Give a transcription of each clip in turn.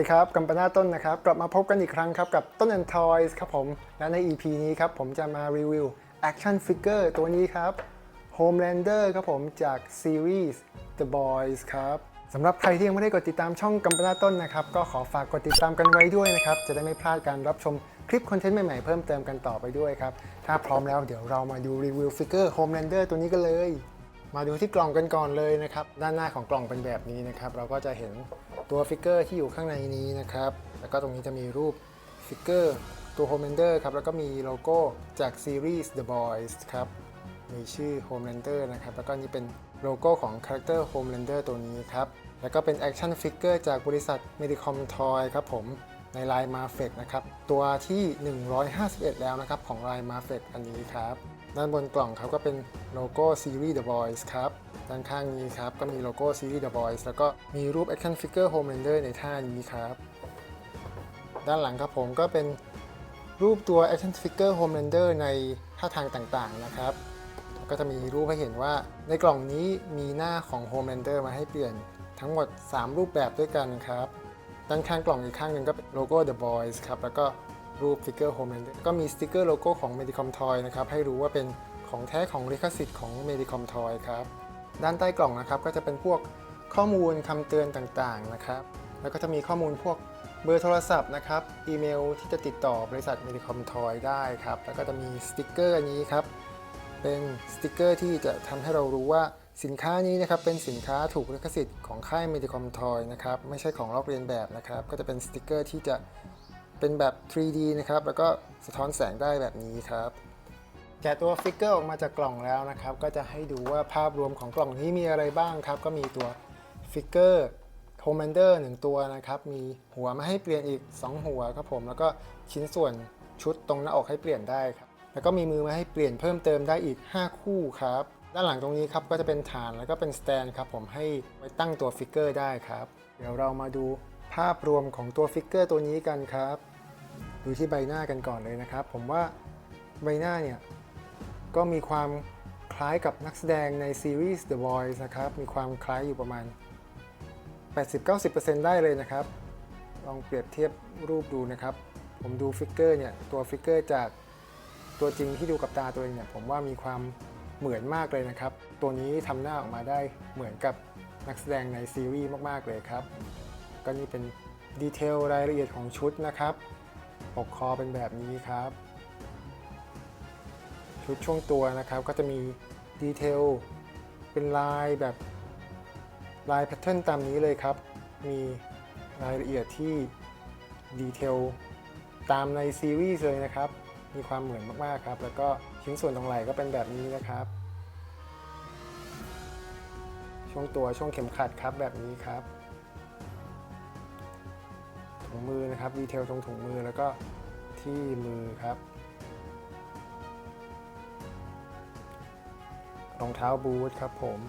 ดีครับกัมปนาต้นนะครับ กลับมาพบกันอีกครั้งครับ กับต้น and Toys ครับผม และใน EP นี้ครับ ผมจะมารีวิว Action Figure ตัวนี้ครับ Homelander ครับผมจากซีรีส์ The Boys ครับสำหรับใครที่ยังไม่ได้กดติดตามช่องกัมปนาต้นนะครับ ก็ขอฝากกดติดตามกันไว้ด้วยนะครับ จะได้ไม่พลาดการรับชมคลิปคอนเทนต์ใหม่ๆเพิ่มเติมกันต่อไปด้วยครับ ถ้าพร้อมแล้วเดี๋ยวเรามาดูรีวิวฟิกเกอร์ Homelander ตัวนี้กันเลย มาดูที่กล่องกันก่อนเลยนะครับ ด้านหน้าของกล่องเป็นแบบนี้นะครับ เราก็จะเห็นตัวฟิกเกอร์ที่อยู่ข้างในนี้นะครับ แล้วก็ตรงนี้จะมีรูปฟิกเกอร์ตัว Homelander ครับ แล้วก็มีโลโก้จากซีรีส์ The Boys ครับ มีชื่อ Homelander นะครับ แล้วก็นี่เป็นโลโก้ของคาแรคเตอร์ Homelander ตัวนี้ครับ แล้วก็เป็นแอคชั่นฟิกเกอร์จากบริษัท Medicom Toy ครับผมในลาย m a r f e t นะครับ ตัวที่ 151 แล้วนะครับ ของลาย m a r f e t อันนี้ครับ ด้านบนกล่องครับก็เป็นโลโก้ซีรีส์ The Boys ครับ ด้านข้างนี้ครับก็มีโลโก้ซีรีส์ The Boys แล้วก็มีรูป Action Figure Homelander ในท่านี้ครับ ด้านหลังครับผมก็เป็นรูปตัว Action Figure Homelander ในท่าทางต่างๆนะครับ ก็จะมีรูปให้เห็นว่าในกล่องนี้มีหน้าของ Homelander มาให้เปลี่ยนทั้งหมด 3 รูปแบบด้วยกันครับ ด้านข้างกล่องอีกข้างหนึ่งก็เป็นโลโก้ The Boys ครับ แล้วก็ รูปฟิกเกอร์ Homelander ก็มีสติกเกอร์โลโก้ของ Medicom Toy นะครับให้รู้ว่าเป็นของแท้ของลิขสิทธิ์ของ Medicom Toy ครับด้านใต้กล่องนะครับก็จะเป็นพวกข้อมูลคำเตือนต่างๆนะครับแล้วก็จะมีข้อมูลพวกเบอร์โทรศัพท์นะครับอีเมลที่จะติดต่อบริษัท Medicom Toy ได้ครับแล้วก็จะมีสติกเกอร์อันนี้ครับเป็นสติกเกอร์ที่จะทำให้เรารู้ว่าสินค้านี้นะครับเป็นสินค้าถูกลิขสิทธิ์ของค่าย Medicom Toy นะครับไม่ใช่ของลอกเลียนแบบนะครับก็จะเป็นสติกเกอร์ที่จะ เป็นแบบ 3D นะครับ แล้วก็สะท้อนแสงได้แบบนี้ครับ แกะตัวฟิกเกอร์ออกมาจากกล่องแล้วนะครับ ก็จะให้ดูว่าภาพรวมของกล่องนี้มีอะไรบ้างครับ ก็มีตัวฟิกเกอร์โ o มนเดอร์หนึ่งตัวนะครับ มีหัวมาให้เปลี่ยนอีก 2 หัวครับผม แล้วก็ชิ้นส่วนชุดตรงหน้าอกให้เปลี่ยนได้ครับ แล้วก็มีมือมาให้เปลี่ยนเพิ่มเติมได้อีก 5 คู่ครับ ด้านหลังตรงนี้ครับก็จะเป็นฐานแล้วก็เป็นสแตนครับผมให้ไว้ตั้งตัวฟิกเกอร์ได้ครับ เดี๋ยวเรามาดูภาพรวมของตัวฟิกเกอร์ตัวนี้กันครับ ดูที่ใบหน้ากันก่อนเลยนะครับ ผมว่าใบหน้าเนี่ยก็มีความคล้ายกับนักแสดงในซีรีส์ The Boys นะครับ มีความคล้ายอยู่ประมาณ 80-90%ได้เลยนะครับ ลองเปรียบเทียบรูปดูนะครับ ผมดูฟิกเกอร์เนี่ย ตัวฟิกเกอร์จากตัวจริงที่ดูกับตาตัวเองเนี่ย ผมว่ามีความเหมือนมากเลยนะครับ ตัวนี้ทำหน้าออกมาได้เหมือนกับนักแสดงในซีรีส์มาก ๆ เลยครับ ก็นี่เป็นดีเทลรายละเอียดของชุดนะครับ ปกคอเป็นแบบนี้ครับ ชุดช่วงตัวนะครับก็จะมีดีเทลเป็นลายแบบลายแพทเทิร์นตามนี้เลยครับ มีรายละเอียดที่ดีเทลตามในซีรีส์เลยนะครับ มีความเหมือนมาก ๆ ครับ แล้วก็ชิ้นส่วนตรงไหล่ก็เป็นแบบนี้นะครับ ช่วงตัวช่วงเข็มขัดครับแบบนี้ครับ ถุงมือนะครับดีเทลตรงถุงมือแล้วก็ที่มือครับ รองเท้าบูทครับผม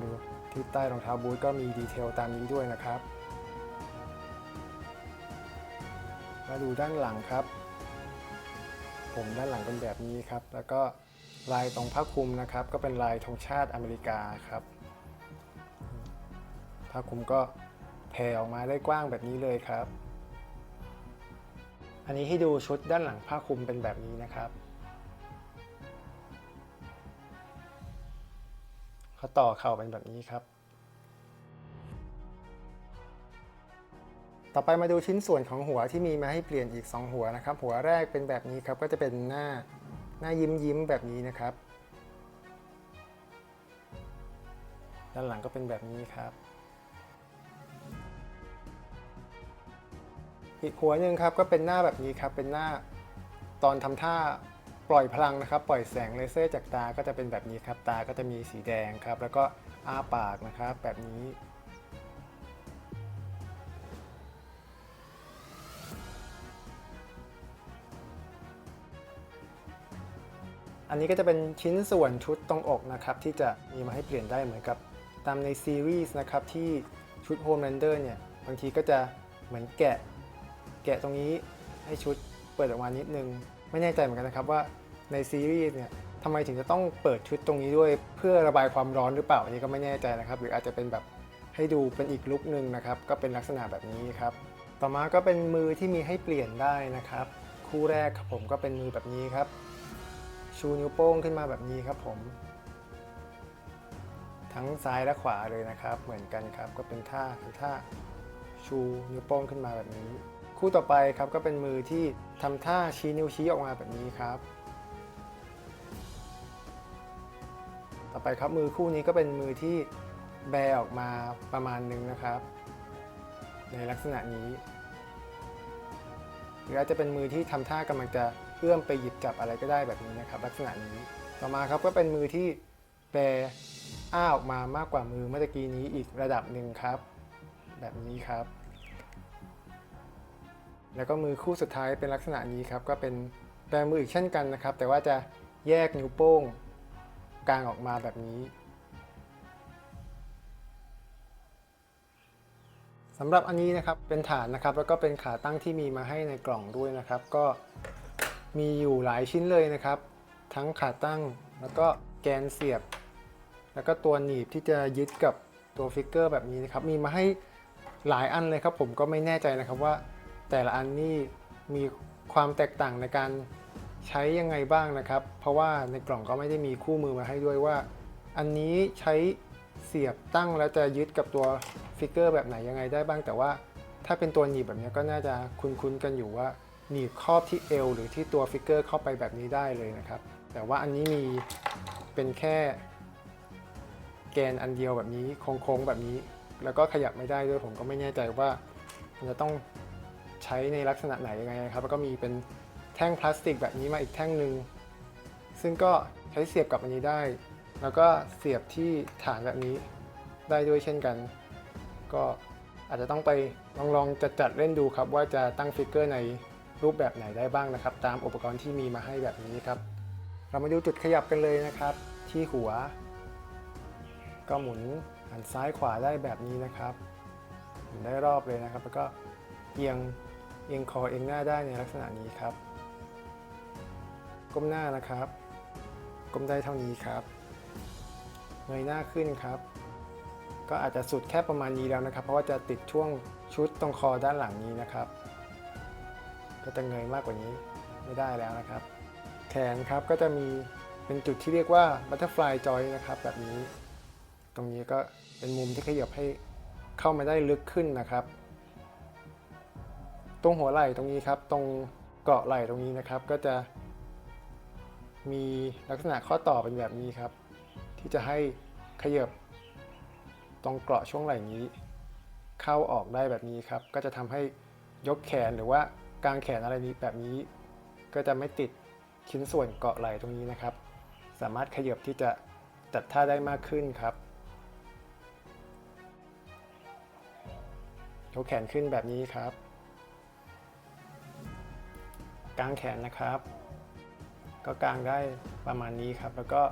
ดูที่ใต้รองเท้าบูทก็มีดีเทลตามนี้ด้วยนะครับ มาดูด้านหลังครับ ผมด้านหลังเป็นแบบนี้ครับ แล้วก็ ลายตรงผ้าคลุมนะครับ ก็เป็นลายธงชาติอเมริกาครับผ้าคลุมก็แผ่ออกมาได้กว้างแบบนี้เลยครับ อันนี้ให้ดูชุดด้านหลังผ้าคลุมเป็นแบบนี้นะครับเขาต่อเข่าเป็นแบบนี้ครับ ต่อไปมาดูชิ้นส่วนของหัวที่มีมาให้เปลี่ยนอีก 2 หัวนะครับ หัวแรกเป็นแบบนี้ครับก็จะเป็นหน้า หน้ายิ้มยิ้มแบบนี้นะครับ ด้านหลังก็เป็นแบบนี้ครับ อีกหัวหนึ่งครับก็เป็นหน้าแบบนี้ครับเป็นหน้าตอนทำท่าปล่อยพลังนะครับ ปล่อยแสงเลเซอร์จากตาก็จะเป็นแบบนี้ครับ ตาก็จะมีสีแดงครับ แล้วก็อ้าปากนะครับแบบนี้ อันนี้ก็จะเป็นชิ้นส่วนชุดตรงอกนะครับที่จะมีมาให้เปลี่ยนได้เหมือนกับตามในซีรีส์นะครับที่ชุด Homelander เนี่ยบางทีก็จะเหมือนแกะ แกะตรงนี้ให้ชุดเปิดออกมานิดนึง ไม่แน่ใจเหมือนกันนะครับว่าในซีรีส์เนี่ยทำไมถึงจะต้องเปิดชุดตรงนี้ด้วยเพื่อระบายความร้อนหรือเปล่าอันนี้ก็ไม่แน่ใจนะครับ หรืออาจจะเป็นแบบให้ดูเป็นอีกลุคนึงนะครับ ก็เป็นลักษณะแบบนี้ครับต่อมาก็เป็นมือที่มีให้เปลี่ยนได้นะครับ คู่แรกครับผมก็เป็นมือแบบนี้ครับ ชูนิ้วโป้งขึ้นมาแบบนี้ครับผม ทั้งซ้ายและขวาเลยนะครับ เหมือนกันครับ ก็เป็นท่าคือท่าชูนิ้วโป้งขึ้นมาแบบนี้ คู่ต่อไปครับก็เป็นมือที่ทำท่าชี้นิ้วชี้ออกมาแบบนี้ครับ ต่อไปครับมือคู่นี้ก็เป็นมือที่แบออกมาประมาณหนึงนะครับ ในลักษณะนี้หรืออาจจะเป็นมือที่ทำท่ากำลังจะ เอื้อมไปหยิบจับอะไรก็ได้แบบนี้นะครับ ลักษณะนี้ต่อมาครับก็เป็นมือที่แบอ้าออกมามากกว่ามือเมื่อกี้นี้อีกระดับหนึ่งครับ แบบนี้ครับ แล้วก็มือคู่สุดท้ายเป็นลักษณะนี้ครับ ก็เป็นแบมืออีกเช่นกันนะครับ แต่ว่าจะแยกนิ้วโป้งกลางออกมาแบบนี้สำหรับอันนี้นะครับเป็นฐานนะครับ แล้วก็เป็นขาตั้งที่มีมาให้ในกล่องด้วยนะครับ ก็ มีอยู่หลายชิ้นเลยนะครับ ทั้งขาตั้งแล้วก็แกนเสียบ แล้วก็ตัวหนีบที่จะยึดกับตัวฟิกเกอร์แบบนี้นะครับ มีมาให้หลายอันเลยครับ ผมก็ไม่แน่ใจนะครับว่า แต่ละอันนี่มีความแตกต่างในการใช้ยังไงบ้างนะครับ เพราะว่าในกล่องก็ไม่ได้มีคู่มือมาให้ด้วยว่า อันนี้ใช้เสียบตั้งแล้วจะยึดกับตัวฟิกเกอร์แบบไหนยังไงได้บ้าง แต่ว่าถ้าเป็นตัวหนีบแบบนี้ก็น่าจะคุ้นๆกันอยู่ว่า หนีบครอบที่เอวหรือที่ตัวฟิกเกอร์เข้าไปแบบนี้ได้เลยนะครับ แต่ว่าอันนี้มีเป็นแค่แกนอันเดียวแบบนี้โค้งๆแบบนี้ แล้วก็ขยับไม่ได้ด้วยผมก็ไม่แน่ใจว่ามันจะต้องใช้ในลักษณะไหนยังไงนะครับ แล้วก็มีเป็นแท่งพลาสติกแบบนี้มาอีกแท่งหนึ่งซึ่งก็ใช้เสียบกับอันนี้ได้ แล้วก็เสียบที่ฐานแบบนี้ได้ด้วยเช่นกัน ก็อาจจะต้องไปลองลองจัดจัดๆเล่นดูครับว่าจะตั้งฟิกเกอร์ใน รูปแบบไหนได้บ้างนะครับ ตามอุปกรณ์ที่มีมาให้แบบนี้ครับ เรามาดูจุดขยับกันเลยนะครับ ที่หัว ก็หมุนหันซ้ายขวาได้แบบนี้นะครับหมุนได้รอบเลยนะครับ แล้วก็เอียงเอียงคอเอียงหน้าได้ในลักษณะนี้ครับ ก้มหน้านะครับ ก้มได้เท่านี้ครับเงยหน้าขึ้นครับ ก็อาจจะสุดแค่ประมาณนี้แล้วนะครับ เพราะว่าจะติดช่วงชุดตรงคอด้านหลังนี้นะครับ ก็จะเงยมากกว่านี้ไม่ได้แล้วนะครับ แขนครับก็จะมีเป็นจุดที่เรียกว่า butterfly joint นะครับ แบบนี้ ตรงนี้ก็เป็นมุมที่ขยับให้เข้ามาได้ลึกขึ้นนะครับ ตรงหัวไหล่ตรงนี้ครับ ตรงเกาะไหล่ตรงนี้นะครับ ก็จะมีลักษณะข้อต่อเป็นแบบนี้ครับ ที่จะให้ขยับตรงเกราะช่วงไหล่นี้ เข้าออกได้แบบนี้ครับ ก็จะทำให้ยกแขนหรือว่า กลางแขนอะไรนี้แบบนี้ ก็จะไม่ติดชิ้นส่วนเกาะไหล่ตรงนี้นะครับ สามารถขยับที่จะจัดท่าได้มากขึ้นครับยกแขนขึ้นแบบนี้ครับ กางแขนนะครับ ก็กางได้ประมาณนี้ครับ แล้วก็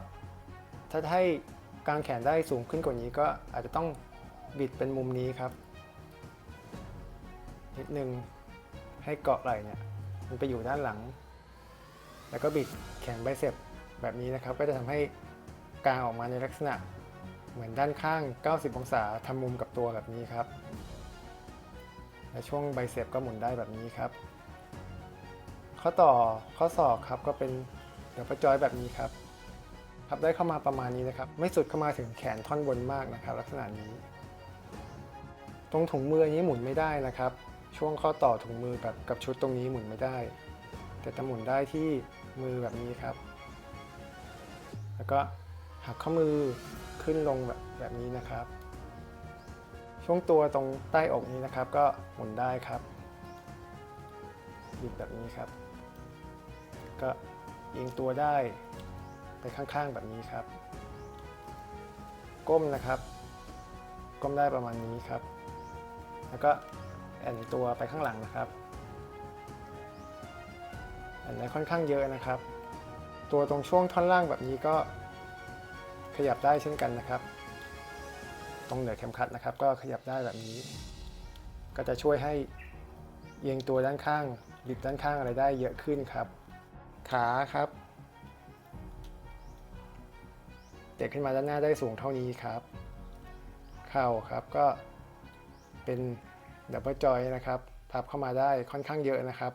ถ้าให้กางแขนได้สูงขึ้นกว่านี้ก็อาจจะต้องบิดเป็นมุมนี้ครับนิดนึง ให้เกาะไหล่เนี่ยมันไปอยู่ด้านหลัง แล้วก็บิดแขนไบเซปแบบนี้นะครับ ก็จะทำให้กางออกมาในลักษณะเหมือนด้านข้าง 90 องศาทำมุมกับตัวแบบนี้ครับ และช่วงไบเซปก็หมุนได้แบบนี้ครับ ข้อต่อข้อศอกครับก็เป็นเดี๋ยวประจอยแบบนี้ครับพับได้เข้ามาประมาณนี้นะครับ ไม่สุดเข้ามาถึงแขนท่อนบนมากนะครับ ลักษณะนี้ ตรงถุงมืออันนี้หมุนไม่ได้นะครับ ช่วงข้อต่อถุงมือแบบกับชุดตรงนี้หมุนไม่ได้ แต่จะหมุนได้ที่มือแบบนี้ครับ แล้วก็หักข้อมือขึ้นลงแบบแบบนี้นะครับ ช่วงตัวตรงใต้อกนี้นะครับ ก็หมุนได้ครับบิดแบบนี้ครับ ก็เอียงตัวได้ไปข้างๆแบบนี้ครับ ก้มนะครับ ก้มได้ประมาณนี้ครับ แล้วก็ แอนตัวไปข้างหลังนะครับแอนได้ค่อนข้างเยอะนะครับ ตัวตรงช่วงท่อนล่างแบบนี้ก็ขยับได้เช่นกันนะครับ ตรงเหนือเข็มขัดนะครับ ก็ขยับได้แบบนี้ ก็จะช่วยให้เอียงตัวด้านข้างบิดด้านข้างอะไรได้เยอะขึ้นครับ ขาครับญ่ขึ้นมาด้านหน้าได้สูงเท่านี้ครับ เข่าครับก็เป็น ดับเบิลจอยนะครับพับเข้ามาได้ค่อนข้างเยอะนะครับ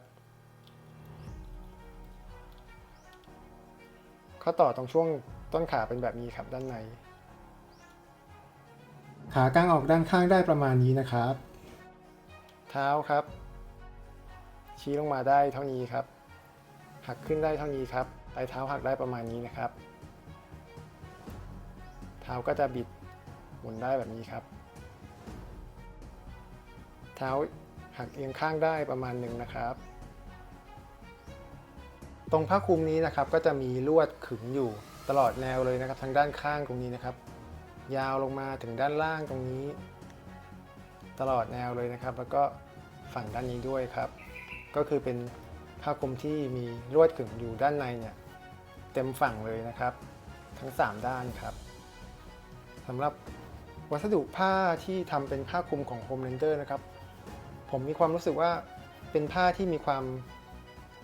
ข้อต่อตรงช่วงต้นขาเป็นแบบนี้ครับด้านใน ขากางออกด้านข้างได้ประมาณนี้นะครับ เท้าครับ ชี้ลงมาได้เท่านี้ครับ หักขึ้นได้เท่านี้ครับปลายเท้าหักได้ประมาณนี้นะครับ เท้าก็จะบิดหมุนได้แบบนี้ครับเท้าหักเอียงข้างได้ประมาณหนึ่งนะครับ ตรงผ้าคลุมนี้นะครับก็จะมีลวดขึงอยู่ตลอดแนวเลยนะครับทางด้านข้างตรงนี้นะครับ ยาวลงมาถึงด้านล่างตรงนี้ ตลอดแนวเลยนะครับ แล้วก็ฝั่งด้านนี้ด้วยครับ ก็คือเป็นผ้าคลุมที่มีลวดขึงอยู่ด้านในเนี่ยเต็มฝั่งเลยนะครับ ทั้ง 3 ด้านครับสำหรับวัสดุผ้าที่ทำเป็นผ้าคลุมของ Home Render นะครับ ผมมีความรู้สึกว่าเป็นผ้าที่มีความ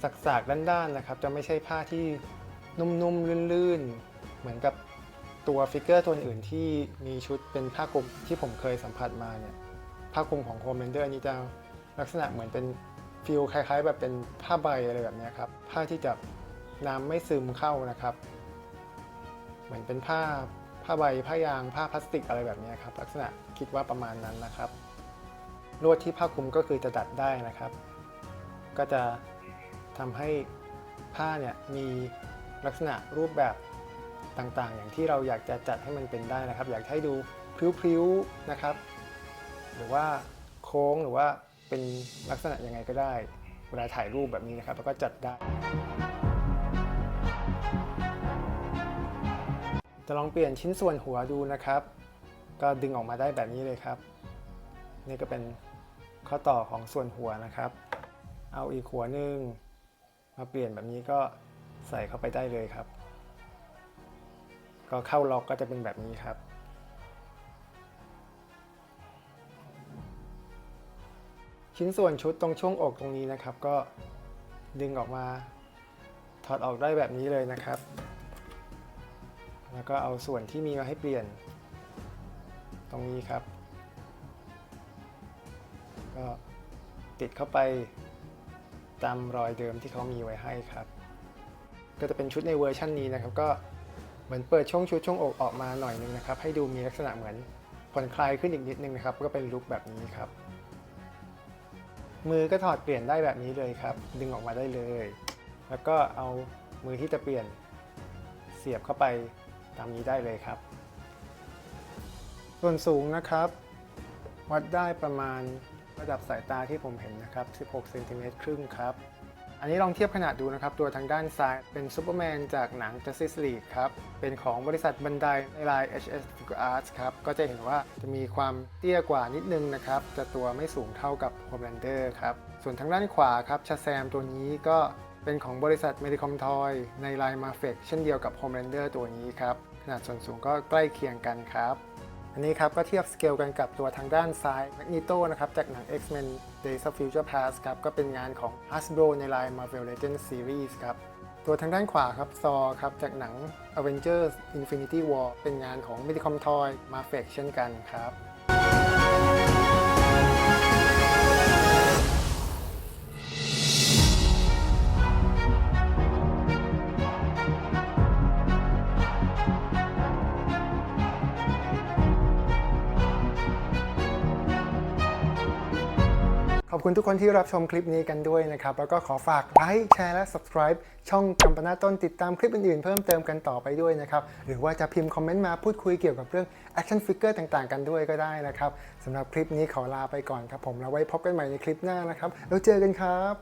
สักๆด้านๆนะครับ จะไม่ใช่ผ้าที่นุ่มๆลื่นๆ เหมือนกับตัวฟิกเกอร์ตัวอื่นที่มีชุดเป็นผ้าคลุมที่ผมเคยสัมผัสมาเนี่ยผ้าคลุมของ Home Render อันนี้จะลักษณะเหมือนเป็นฟิลคล้ายๆ แบบเป็นผ้าใบอะไรแบบนี้ครับผ้าที่จะน้ำไม่ซึมเข้านะครับ เหมือนเป็นผ้าผ้าใบผ้ายางผ้าพลาสติกอะไรแบบนี้ครับลักษณะคิดว่าประมาณนั้นนะครับ ลวดที่ผ้าคลุมก็คือจะดัดได้นะครับ ก็จะทำให้ผ้าเนี่ยมีลักษณะรูปแบบต่างๆ อย่างที่เราอยากจะจัดให้มันเป็นได้นะครับ อยากให้ดูพริ้วๆนะครับ หรือว่าโค้งหรือว่าเป็นลักษณะยังไงก็ได้ เวลาถ่ายรูปแบบนี้นะครับ แล้วก็จัดได้ จะลองเปลี่ยนชิ้นส่วนหัวดูนะครับ ก็ดึงออกมาได้แบบนี้เลยครับ นี่ก็เป็น ข้อต่อของส่วนหัวนะครับ เอาอีกหัวหนึ่งมาเปลี่ยนแบบนี้ก็ใส่เข้าไปได้เลยครับ ก็เข้าล็อกก็จะเป็นแบบนี้ครับ ชิ้นส่วนชุดตรงช่วงอกตรงนี้นะครับ ก็ดึงออกมาถอดออกได้แบบนี้เลยนะครับ แล้วก็เอาส่วนที่มีมาให้เปลี่ยน ตรงนี้ครับ ติดเข้าไปตามรอยเดิมที่เขามีไว้ให้ครับ ก็จะเป็นชุดในเวอร์ชันนี้นะครับ ก็เหมือนเปิดช่วงชุดช่วงอกออกมาหน่อยนึงนะครับ ให้ดูมีลักษณะเหมือนผ่อนคลายขึ้นอีกนิดนึงนะครับ ก็เป็นลุคแบบนี้ครับ มือก็ถอดเปลี่ยนได้แบบนี้เลยครับ ดึงออกมาได้เลย แล้วก็เอามือที่จะเปลี่ยนเสียบเข้าไปตามนี้ได้เลยครับ ส่วนสูงนะครับ วัดได้ประมาณ ระดับสายตาที่ผมเห็นนะครับ 16เซนติเมตรครึ่งครับ อันนี้ลองเทียบขนาดดูนะครับ ตัวทางด้านซ้ายเป็นซูเปอร์แมนจากหนัง Justice League ครับ เป็นของบริษัทบันไดในลาย HS Figure Arts ครับ ก็จะเห็นว่าจะมีความเตี้ยกว่านิดนึงนะครับ จะตัวไม่สูงเท่ากับ Homelander ครับ ส่วนทางด้านขวาครับชาแซมตัวนี้ก็เป็นของบริษัท Medicom Toy ในลาย Mafex เช่นเดียวกับ Homelander ตัวนี้ครับ ขนาดส่วนสูงก็ใกล้เคียงกันครับ อันนี้ครับก็เทียบสเกลกันกับตัวทางด้านซ้ายแมกนิโตนะครับจากหนัง X-Men Days of Future Past ครับก็เป็นงานของ Hasbro ในลาย Marvel Legends Series ครับตัวทางด้านขวาครับซอครับจากหนัง Avengers Infinity War เป็นงานของ Medicom Toy Mafex เช่นกันครับ อบคุณทุกคนที่รับชมคลิปนี้กันด้วยนะครับ แล้วก็ขอฝากไลค์แชร์และ subscribe ช่องกำปนาต้นติดตามคลิปอื่นๆ เพิ่มเติมกันต่อไปด้วยนะครับ หรือว่าจะพิมพ์คอมเมนต์มาพูดคุยเกี่ยวกับเรื่องแอคชั่นฟิกเกอร์ต่างๆ กันด้วยก็ได้นะครับสำหรับคลิปนี้ขอลาไปก่อนครับผมแล้วไว้พบกันใหม่ในคลิปหน้านะครับแล้วเจอกันครับ